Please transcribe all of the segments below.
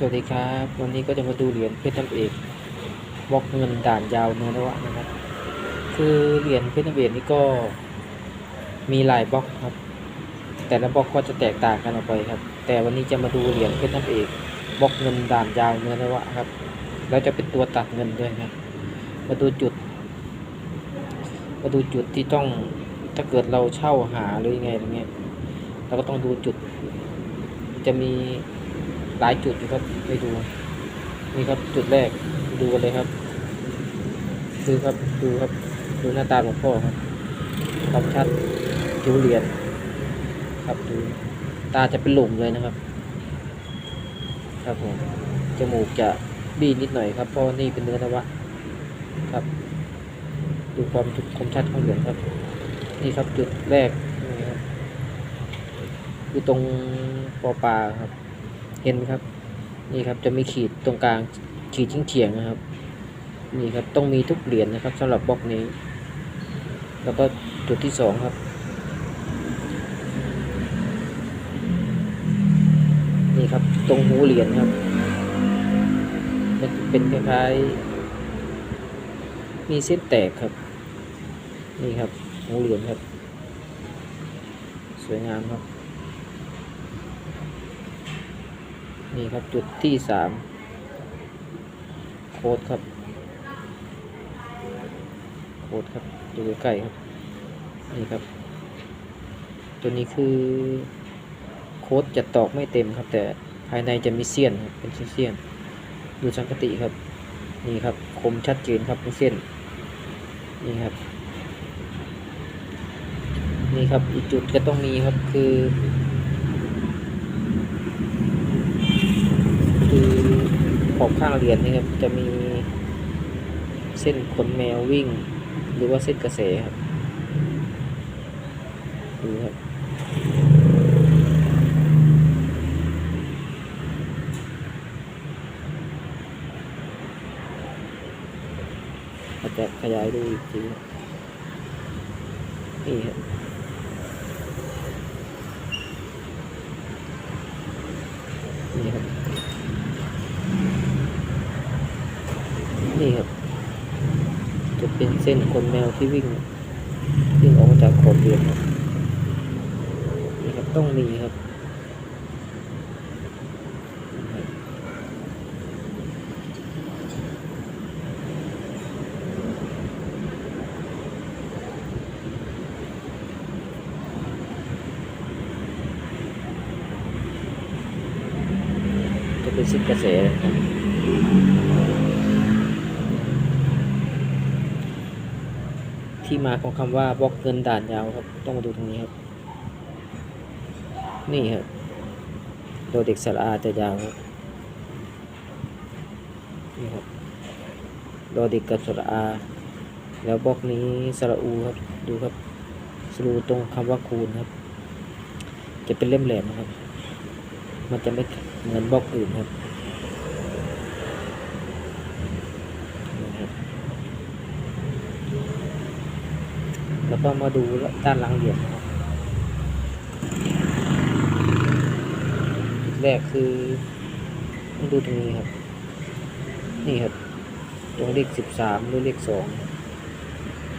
สวัสดีครับ วันนี้ก็จะมาดูเหรียญเพชรน้ำเอกบล็อกเงินด่านยาวเนื้อระวะนะครับ คือเหรียญเพชรน้ำเอกนี่ก็มีหลายบล็อกครับ แต่ละบล็อกก็จะแตกต่างกันออกไปครับ แต่วันนี้จะมาดูเหรียญเพชรน้ำเอกบล็อกเงินด่านยาวเนื้อระวะครับ แล้วจะเป็นตัวตัดเงินด้วยครับมาดูจุด มาดูจุดที่ต้องถ้าเกิดเราเช่าหาหรือไงอย่างเงี้ยเราก็ต้องดูจุด จะมี หลายจุดอยู่ครับไปดูนี่ครับจุดแรกดูกันเลยครับดูครับดูครับดูหน้าตาหลวงพ่อครับความชัดผิวเหรียญครับดูตาจะเป็นหลุมเลยนะครับ ครับผมจมูกจะบี้นิดหน่อยครับเพราะนี่เป็นเนื้อนวะครับ ดูความจุดคมชัดของเหรียญครับ นี่ครับจุดแรกครับอยู่ตรงปอปลาครับ เห็นไหมครับ นี่ครับจะมีขีดตรงกลางขีดชิ้งเฉียงๆนะครับ นี่ครับต้องมีทุกเหรียญนะครับสำหรับบล็อกนี้ แล้วก็จุดที่สองครับ นี่ครับตรงหูเหรียญครับมันเป็นคล้ายๆมีเส้นแตกครับ นี่ครับหูเหรียญครับ สวยงามครับ นี่ครับจุดที่สามโคดครับโคดครับดูใกล้ครับนี่ครับ ตัวนี้คือโคดจะตอกไม่เต็มครับ แต่ภายในจะมีเสี้ยนเป็นเสี้ยนดูสังกติครับ นี่ครับคมชัดเจนครับเป็นเส้นนี่ครับนี่ครับอีกจุดก็ต้องมีครับคือ ขอบข้างเหรียญนี่ครับ จะมีเส้นขนแมววิ่ง หรือว่าเส้นกระแสครับดูครับอาจจะขยายดูอีกทีครับนี่ครับนี่ครับ นี่ครับ จะเป็นเส้นขนแมวที่วิ่งวิ่งออกมาจากขอบเรียญครับนี่ครับต้องมีครับจะเป็นส้นกระแส ที่มาของคำว่าบล็อกเงินด่านยาวครับ ต้องมาดูตรงนี้ครับ นี่ครับโดยเด็กสระอาจะยาวครับนี่ครับโดยเด็กกับสระอา แล้วบล็อกนี้สระอูครับ ดูครับสระอูตรงคำว่าคูณครับ จะเป็นเล่มแหลมครับ มันจะไม่เหมือนบล็อกอื่นครับ แล้วก็มาดูด้านหลังเหรียญนะครับแรกคือต้องดูตรงนี้ครับ นี่ครับตรงเลขสิบสามหรือเลขสอง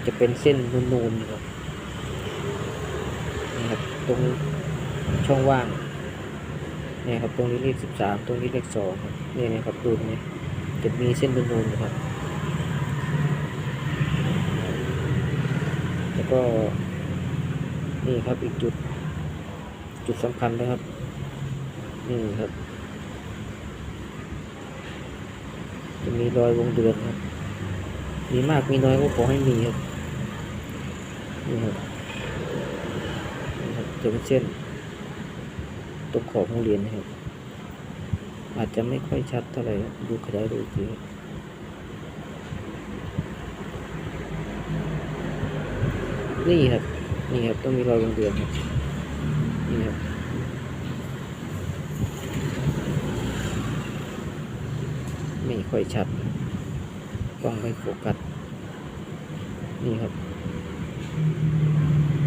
จะเป็นเส้นนูนๆครับนี่ครับตรงช่องว่างนี่ครับตรงนี้เลขสิบสามตรงนี้เลขสองนี่นะครับดูนี้จะมีเส้นนูนๆนะครับ แล้ว ก็นี่ครับอีกจุด จุดสำคัญนะครับ นี่ครับจะมีรอยวงเดือนครับ มีมากมีน้อยก็ขอให้มีครับ นี่ครับนี่ครับจะเป็นเส้นตรงขอบของเหรียญนะครับ อาจจะไม่ค่อยชัดเท่าไหร่ดูขยายดูอีกทีครับ นี่ครับ นี่ครับต้องมีรอยวงเดือนครับนี่ครับไม่ค่อยชัดกล้องไม่โฟกัสนี่ครับ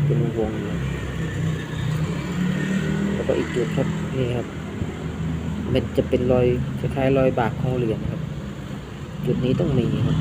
เป็นวงแล้วก็อีกจุดครับนี่ครับ มันจะเป็นรอยคล้ายๆรอยบากของเหรียญครับ จุดนี้ต้องมีครับ